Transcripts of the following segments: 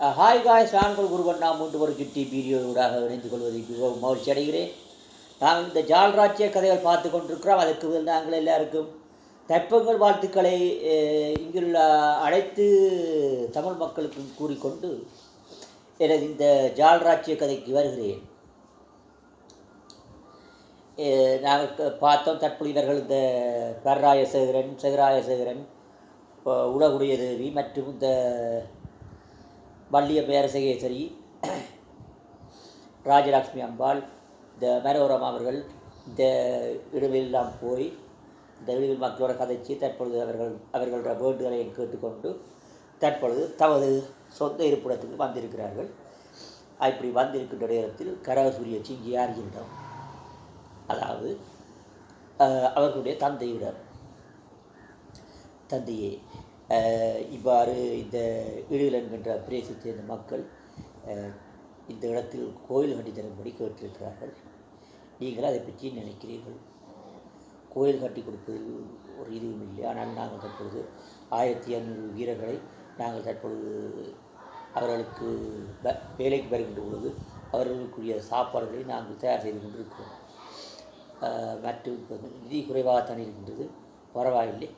Hi காய் நான் குருவன் நாம் மூன்று ஒரு கிட்டி வீடியோடாக இணைந்து கொள்வதை மிகவும் மகிழ்ச்சி அடைகிறேன். நாங்கள் இந்த ஜால்ராஜ்ய கதைகள் பார்த்து கொண்டிருக்கிறோம். அதற்கு நாங்கள் எல்லாருக்கும் தெப்பங்கள் வாழ்த்துக்களை இங்குள்ள அனைத்து தமிழ் மக்களுக்கும் கூறிக்கொண்டு எனது இந்த ஜால்ராஜ்ய கதைக்கு வருகிறேன். நாங்கள் பார்த்தோம் தற்போது இந்த பர்ராய சேகரன் செகராய சேகரன் உலகுடைய தேவி மற்றும் இந்த வள்ளிய பேரசகேசரி ராஜலக்ஷ்மி அம்பாள் இந்த மனோரம் அவர்கள் இந்த இடுவிலெல்லாம் போய் இந்த இடுவில் மக்களோட கதைச்சு தற்பொழுது அவர்கள் அவர்களோட வேண்டுகளை கேட்டுக்கொண்டு தற்பொழுது தமது சொந்த இருப்பிடத்துக்கு வந்திருக்கிறார்கள். இப்படி வந்திருக்கின்ற நேரத்தில் கரகசூரிய சிங்கியார்கின்றம் அதாவது அவர்களுடைய தந்தையிடம் தந்தையே இவ்வாறு இந்த இடுவில் என்கின்ற பிரேசி சேர்ந்த மக்கள் இந்த இடத்தில் கோயில் கட்டி தரும்படி கேட்டிருக்கிறார்கள். நீங்கள் அதை பற்றி நினைக்கிறீர்கள்? கோயில் கட்டி கொடுப்பதில் ஒரு இதுவும் இல்லை. ஆனால் நாங்கள் தற்பொழுது ஆயிரத்தி ஐநூறு வீரர்களை நாங்கள் தற்பொழுது அவர்களுக்கு வேலைக்கு வருகின்ற பொழுது அவர்களுக்குரிய சாப்பாடுகளை நாங்கள் தயார் செய்து கொண்டிருக்கிறோம். மற்றும் நிதி குறைவாகத்தான் இருக்கின்றது. பரவாயில்லை.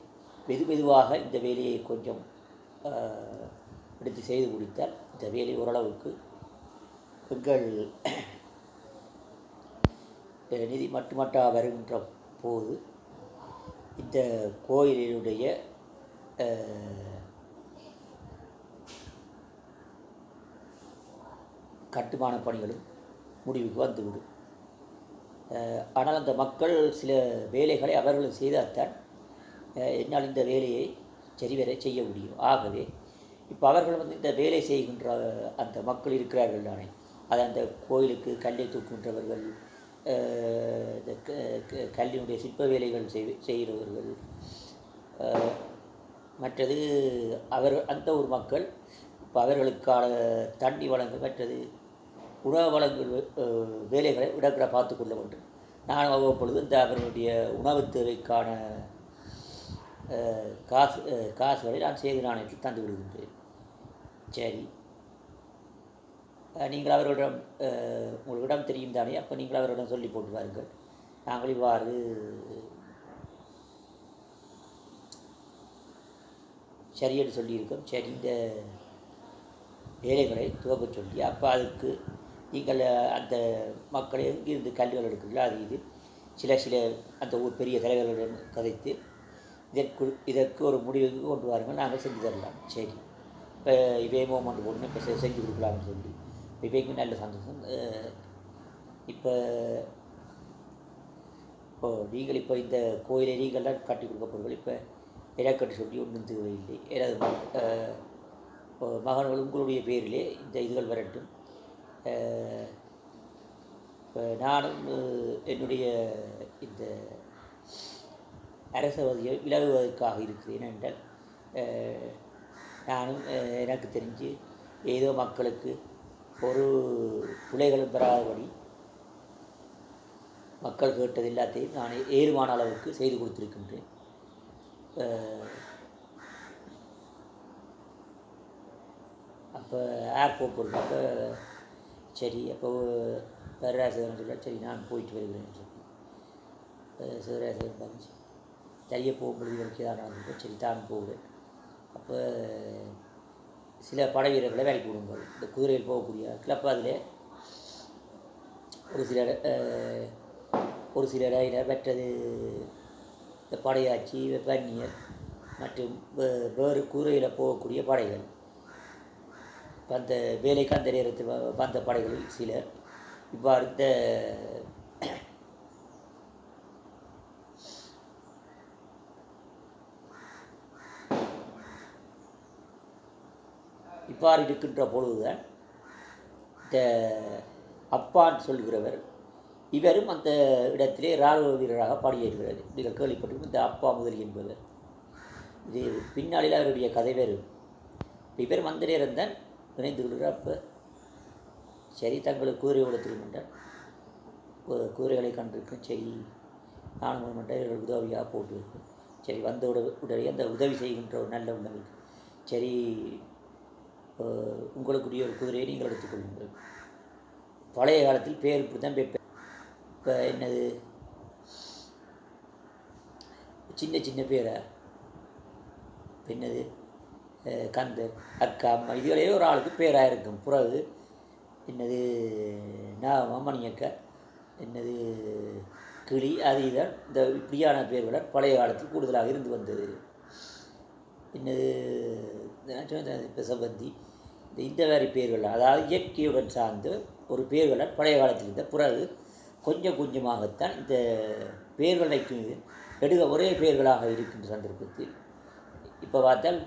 மெது மெதுவாக இந்த வேலையை கொஞ்சம் எடுத்து செய்து முடித்தால் இந்த வேலை ஓரளவுக்கு எங்கள் நிதி மட்டுமட்டா வருகின்ற போது இந்த கோயிலினுடைய கட்டுமான பணிகளும் முடிவுக்கு வந்துவிடும். ஆனால் அந்த மக்கள் சில வேலைகளை அவர்களும் செய்தால்தான் என்னால் இந்த வேலையை சரிவர செய்ய முடியும். ஆகவே இப்போ அவர்கள் வந்து இந்த வேலை செய்கின்ற அந்த மக்கள் இருக்கிறார்கள் தானே. அது அந்த கோயிலுக்கு கல்லை தூக்குகின்றவர்கள் இந்த க- க- கல்லினுடைய சிற்ப வேலைகள் செய் செய்கிறவர்கள் மற்றது அவர் அந்த ஊர் மக்கள் இப்போ அவர்களுக்கான தண்ணி வழங்கல் மற்றது உணவு வழங்கல் வேலைகளை விடக்கிற பார்த்து கொள்ள வேண்டும். நான் அவ்வப்பொழுது இந்த அவர்களுடைய உணவு தேவைக்கான காசு காசுகளை நான் செய்து நாணயத்தில் தந்து விடுகின்றேன். சரி. நீங்கள் அவர்களிடம் உங்களிடம் தெரியும் தானே? அப்போ நீங்கள் அவர்களிடம் சொல்லி போட்டு வாருங்கள். நாங்கள் இவ்வாறு சரி என்று சொல்லியிருக்கோம். சரி இந்த வேலைகளை துவக்க சொல்லி அப்போ அதுக்கு நீங்கள் அந்த மக்களை எங்கிருந்து கல்விகள் எடுக்கிறீங்களோ அது இது. சில சில அந்த ஊர் பெரிய தலைவர்களுடன் கதைத்து இதற்கு இதற்கு ஒரு முடிவுக்கு கொண்டு வாருங்கள். நாங்கள் செஞ்சு தரலாம். சரி. இப்போ இவே மூமெண்ட் போடணும் இப்போ செஞ்சு கொடுக்கலாம்னு சொல்லி. இவைக்கு நல்ல சந்தோஷம். இப்போ இப்போ நீங்கள் இப்போ இந்த கோயிலை நீங்கள்லாம் கட்டி கொடுக்க போகிறீர்கள் இப்போ இலக்கட்டு சொல்லி ஒன்றும் தேவையில்லை ஏதாவது இப்போ மகன்கள் உங்களுடைய பேரிலே இந்த இதுகள் வரட்டும். இப்போ நானும் என்னுடைய இந்த அரசவதியை விலகுவதற்காக இருக்கிறேன் என்றால் நானும் எனக்கு தெரிஞ்சு ஏதோ மக்களுக்கு ஒரு பிள்ளைகளும் பெறாதபடி மக்கள் கேட்டது எல்லாத்தையும் நான் ஏறுமான அளவுக்கு செய்து கொடுத்துருக்கின்றேன். அப்போ ஏர்போர்ட் போகிறோம் சரி அப்போ பேராசிரியர் சொல்ல சரி நான் போயிட்டு வருகிறேன் சொல்லி அஹ் பார்த்து தெரிய போகும்பொழுது வரைக்கும் தான் சரி தான் போவேன் அப்போ சில படை வீரர்களை வேலைக்கு விடுங்கள் இந்த குதிரையில் போகக்கூடிய கிளப் அதில் ஒரு சிலர் ஒரு சிலர் அதில் மற்றது இந்த படையாச்சி பன்னியர் மற்றும் வேறு குதிரையில் போகக்கூடிய படைகள். அந்த வேலைக்கு அந்த நேரத்தில் வந்த படைகளில் சிலர் இவ்வாறு இந்த இவ்வாறு இருக்கின்ற பொழுதுதான் இந்த அப்பான்னு சொல்கிறவர் இவரும் அந்த இடத்திலே இராணுவ வீரராக பணியேறுகிறது. நீங்கள் கேள்விப்பட்டிருக்கும் இந்த அப்பா முதலி என்பவர். இது பின்னாளில் அவருடைய கதை வரும் இவர் வந்த நேரம் தான் இணைந்து கொள்கிறார் அப்போ சரி தங்களுக்கு கூரை கொடுத்துருக்கும் கூரைகளை கு- கண்டிருக்கும். சரி நானும் மட்டும் இவர்கள் உதவியாக போட்டு சரி வந்த உட உடனே அந்த உதவி செய்கின்ற ஒரு நல்ல உள்ளவர்கள் சரி உங்களுக்குரிய ஒரு குதிரையை நீங்கள் எடுத்துக்கொள்ளுங்கள். பழைய காலத்தில் பேர் இப்படி தான் இப்போ என்னது? சின்ன சின்ன பேரை? இப்ப என்னது? கந்தர் அக்கா அம்மா இதுகளே ஒரு ஆளுக்கு பேராக இருக்கும். பிறகு என்னது? நான் அம்மணியக்கா என்னது? கிளி அது இதான் இந்த இப்படியான பேர்களை பழைய காலத்தில் கூடுதலாக இருந்து வந்தது. என்னது? இப்போ சம்பந்தி. இந்த இந்த மாதிரி பேர்கள் அதாவது இயற்கையுடன் சார்ந்து ஒரு பேர்களை பழைய காலத்தில் இருந்த பிறகு கொஞ்சம் கொஞ்சமாகத்தான் இந்த பேர்களைக்கு எடுக ஒரே பேர்களாக இருக்கின்ற சந்தர்ப்பத்தில். இப்போ பார்த்தால்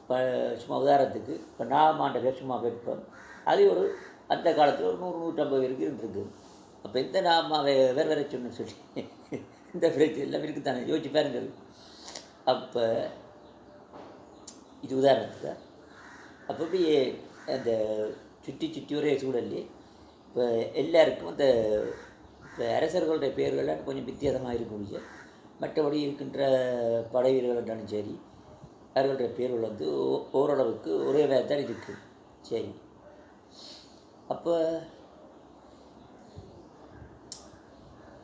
இப்போ சும்மா உதாரணத்துக்கு இப்போ நாம் பேர் சும்மா வைப்போம் அது ஒரு அந்த காலத்தில் ஒரு நூறு நூற்றம்பது பேருக்கு இருந்திருக்கு. அப்போ இந்த நாம வே- வேறு வேறு சொன்னு சொல்லி இந்த பிரச்சனை எல்லாம் இருக்குதானே? யோசிச்சு பாருங்கள். அப்போ இது உதாரணத்துக்கு அப்பப்போ அந்த சுற்றி சுற்றி ஒரே சூழல்லே இப்போ எல்லாருக்கும் அந்த இப்போ அரசர்களுடைய பேர்கள்லாம் கொஞ்சம் வித்தியாசமாக இருக்கும் இல்லையா? மற்றபடி இருக்கின்ற படை வீரர்கள் சரி அவர்களுடைய பேர்கள் வந்து ஓரளவுக்கு ஒரே வேறு தான் இருக்குது சரி. அப்போ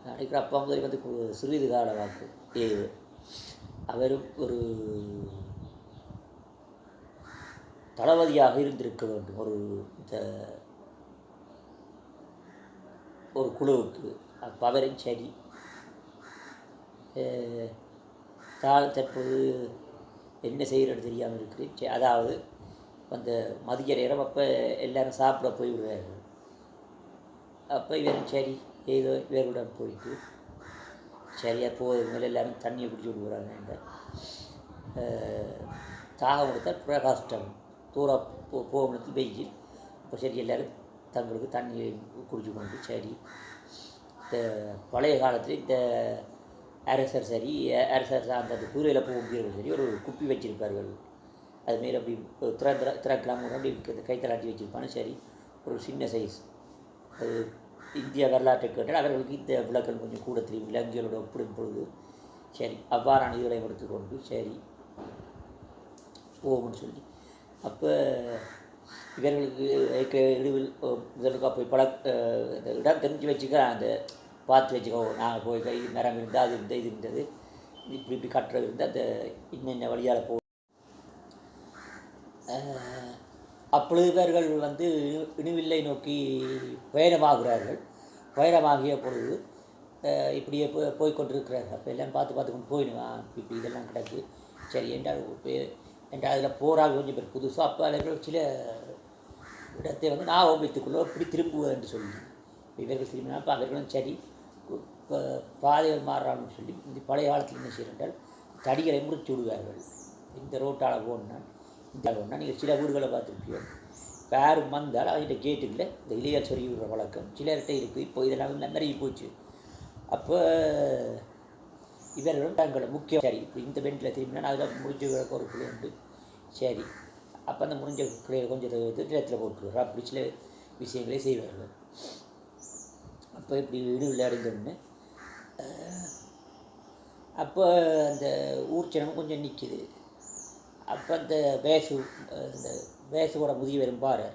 நினைக்கிற அப்பா முதலி வந்து கு- சிறிது கால வாக்கு. ஏ அவரும் ஒரு தளபதியாக இருந்திருக்க வேண்டும் ஒரு இந்த ஒரு குழுவுக்கு. அப்போ அவரும் சரி அஹ், தற்போது என்ன செய்கிறது தெரியாமல் இருக்கிறேன். சரி, அதாவது அந்த மதிய நேரம் அப்போ எல்லோரும் சாப்பிட போய் விடுவார்கள் அப்போ இவரும் சரி ஏதோ இவர்களுடன் போயிட்டு சரியாக போகுது எல்லோரும் தண்ணியை பிடிச்சி விடுவாங்க தாகம் கொடுத்தால் பிரகாஷ்டம். தூரம் போ போகணுக்கு வெயில் அப்போ சரி எல்லோரும் தங்களுக்கு தண்ணியை குடிச்சு கொண்டு சரி. இந்த பழைய காலத்தில் இந்த அரசர் சரி அரசர் அந்த அந்த குதிரையில் போகிறவர்கள் சரி ஒரு குப்பி வச்சுருப்பார்கள். அதுமாரி அப்படி திறந்துற திறக்கலாம் அப்படி இந்த கைத்தலாட்டி வச்சிருப்பானு சரி. ஒரு சின்ன சைஸ் அது இந்திய வரலாற்றை கேட்டால் அவர்களுக்கு இந்த விளக்கல் கொஞ்சம் கூட தெரியும் விலங்குகளோட ஒப்பிடும் பொழுது சரி. அவ்வாறான இதுகளை எடுத்துக்கொண்டு சரி. போகும்னு சொல்லி. அப்போ இவர்களுக்கு இடுவில் இதற்கு போய் பழ இந்த இடம் தெரிஞ்சு வச்சுக்க அந்த பார்த்து வச்சுக்கோ நாங்கள் போய் கை மரம் இருந்தால் அது இருந்தது இது இருந்தது. இப்படி இப்படி கட்டுறது இருந்தால் அந்த இன்னென்ன வழியால் போ. அப்பொழுது இவர்கள் வந்து இணுவில்லை நோக்கி பயணமாகிறார்கள். பயணமாகிய பொழுது இப்படியே போய் போய் கொண்டிருக்கிறார்கள். அப்போ எல்லாம் பார்த்து பார்த்து கொண்டு போயிடுவான் இப்படி இதெல்லாம் கிடக்கு. சரி என்றால் என்றால் அதில் போராக கொஞ்சம் பேர் புதுசாக அப்போ அவர்கள் சில இடத்தை வந்து நான் ஓபித்துக்குள்ளோ இப்படி திரும்புவேன் என்று சொல்லி இவர்கள் திரும்பினா அப்போ அவர்களும் சரி கு- ப- பாதைகள் மாறுறான்னு சொல்லி இந்த பழைய காலத்தில் என்ன செய்கிறார்கள் தடிகளை முடித்து விடுவார்கள். இந்த ரோட்டால் போகணுன்னா இந்த ஒன்றா நீங்கள் சில ஊர்களை பார்த்துருப்பீங்க இப்போ யாரும் வந்தால் அவங்ககிட்ட கேட்டுக்கல இந்த இளையர் சொல்லி விடுற வழக்கம். சிலர்கிட்ட இருக்குது இப்போ இதெல்லாம் நிறைய போச்சு. அப்போ இவர்களும் தங்கள் முக்கியம். சரி இப்போ இந்த பெண்டில் திரும்பினா அதில் முடிஞ்ச விளக்க ஒரு பிள்ளை உண்டு. சரி அப்போ அந்த முடிஞ்ச பிள்ளையை கொஞ்சம் இடத்துல நிலத்தில் போட்டுருவார் அப்படி சில விஷயங்களை செய்வார்கள். அப்போ இப்படி வீடு விளையாடுங்கன்னு அப்போ அந்த ஊர்ச்சனம் கொஞ்சம் நிற்கிது அப்போ அந்த வேசு அந்த இந்த வேசுவோட முதியவரும் பாரு.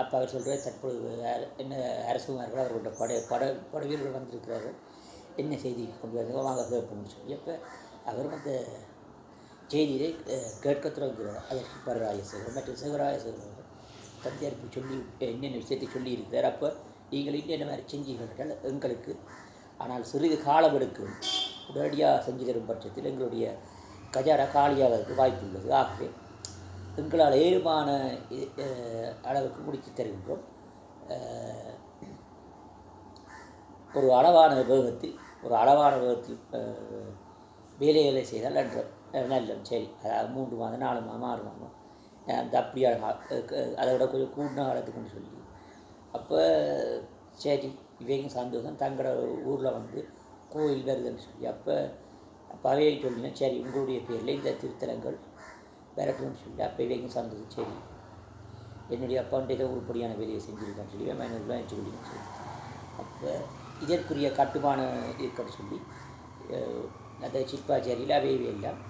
அப்போ அவர் சொல்கிற தற்பொழுது என்ன அரசுமார்கள் அவர்களோட படை பட பட வீரர்கள் வந்திருக்கிறார்கள். என்ன செய்தி? கொண்டு வந்து வாங்க கேட்போம்னு சொல்லி அப்போ அவரும் அந்த செய்தியை கேட்க தொடங்குகிறார் அதற்கு பரராய சேகர் மற்றும் சிவராய சேகர் தந்தையாருக்கு சொல்லி என்னென்ன விஷயத்தை சொல்லியிருக்கிறார் அப்போ நீங்கள் என்னென்ன மாதிரி செஞ்சீர்கள் எங்களுக்கு ஆனால் சிறிது காலம் எடுக்கும். உடனடியாக செஞ்சு தரும் பட்சத்தில் எங்களுடைய கஜாரா காலியாவதற்கு வாய்ப்பு உள்ளது. ஆகவே எங்களால் ஏழுமான அளவுக்கு முடித்து தருகின்றோம். ஒரு அளவான வேகத்தில் ஒரு அளவான வேகத்தில் வேலைகளை செய்தால் நன்று நல்லது. சரி அதாவது மூன்று மாதம் நாலு மாதம் ஆறு மாதம். அந்த அப்படியாக க- அதை விட கொஞ்சம் கூடின காலத்துக்குன்னு சொல்லி. அப்போ சரி இவங்க சந்தோஷம். தங்களோட ஊரில் வந்து கோயில் வருதுன்னு சொல்லி. அப்போ அப்போ அவையை சொல்லினேன் சரி உங்களுடைய பேரில் இந்த திருத்தலங்கள் வரட்டும்னு சொல்லி. அப்போ இவங்க சந்தோஷம். சரி என்னுடைய அப்பாவுடைய ஏதோ உருப்படியான வேலையை செஞ்சுருக்கான்னு சொல்லி மைனூர்லாம் வச்சு சொல்லி அப்போ இதற்குரிய கட்டுமான இருக்கன்னு சொல்லி அந்த சிற்பாச்சாரியில் அவையவே எல்லாம்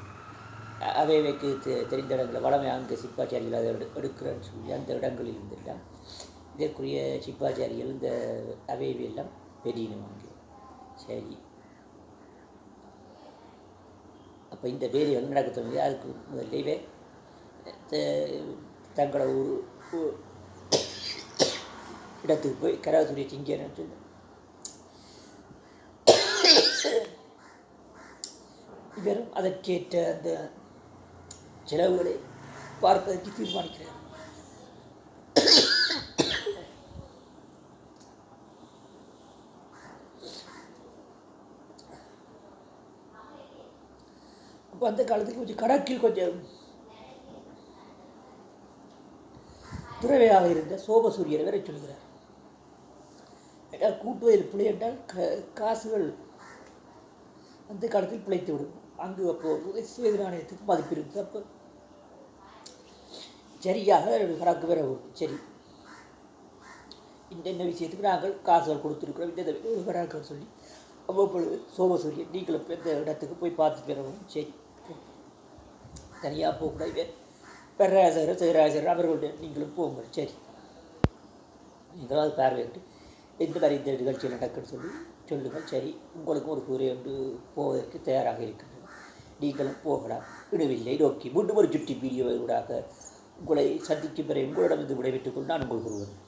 அவைவைக்கு தெ- தெரிந்த இடங்களில் வளமை அங்கே சிற்பாச்சாரியில் அதை எடு எடுக்கிறேன்னு சொல்லி அந்த இடங்களில் இருந்தெல்லாம் இதற்குரிய சிற்பாச்சாரிகள் இந்த அவைவை எல்லாம் பெரியணும் அங்கே. சரி. அப்போ இந்த வேலைகள் நடக்க தொடங்கி அதுக்கு முதல்லவே தங்களை தங்களோட ஊர் இடத்துக்கு போய் கராசுரிய சிங்கன்னு சொல்லி வெறும் அதற்கேற்ற அந்த செலவுகளை பார்ப்பதற்கு தீர்மானிக்கிறார். அப்போ அந்த காலத்துக்கு கொஞ்சம் கணக்கில் கொஞ்சம் துறவையாக இருந்த சோமசூரியர் வரை சொல்கிறார். என்றால் கூட்டுவதில் பிழை என்றால் க காசுகள் அந்த காலத்தில் பிழைத்து விடும் அங்கு அப்போ சுவேது நாணயத்துக்கு மதிப்பு இருக்குது அப்போ சரியாக கணக்கு பெற சரி. இந்த இந்த விஷயத்துக்கு நாங்கள் காசுகள் கொடுத்துருக்குறோம். இந்த ஒரு கணக்கு சொல்லி அவ்வப்பொழுது சோமசூரியன் நீங்களும் இப்ப இந்த இடத்துக்கு போய் பார்த்து பெறவும் சரி. தனியாக போகக்கூடாது. இவர் சிவராசர் அவர்களுடைய நீங்களும் போங்க சரி. நீங்களும் அது பார்வையிட்டு எந்த மாதிரி இந்த நிகழ்ச்சி நடக்குன்னு சொல்லி சொல்லுங்கள். சரி. உங்களுக்கும் ஒரு குதிரை உண்டு போவதற்கு தயாராக இருக்கின்றது நீங்களும் போகலாம். விடவில்லை. நோக்கி மீண்டும் ஒரு சுற்றி வீடியோவை ஊடாக உங்களை சந்திக்கும் வரை உங்களிடமிருந்து விடைபெற்றுக் கொண்டு நான் உங்கள் ஒருவர்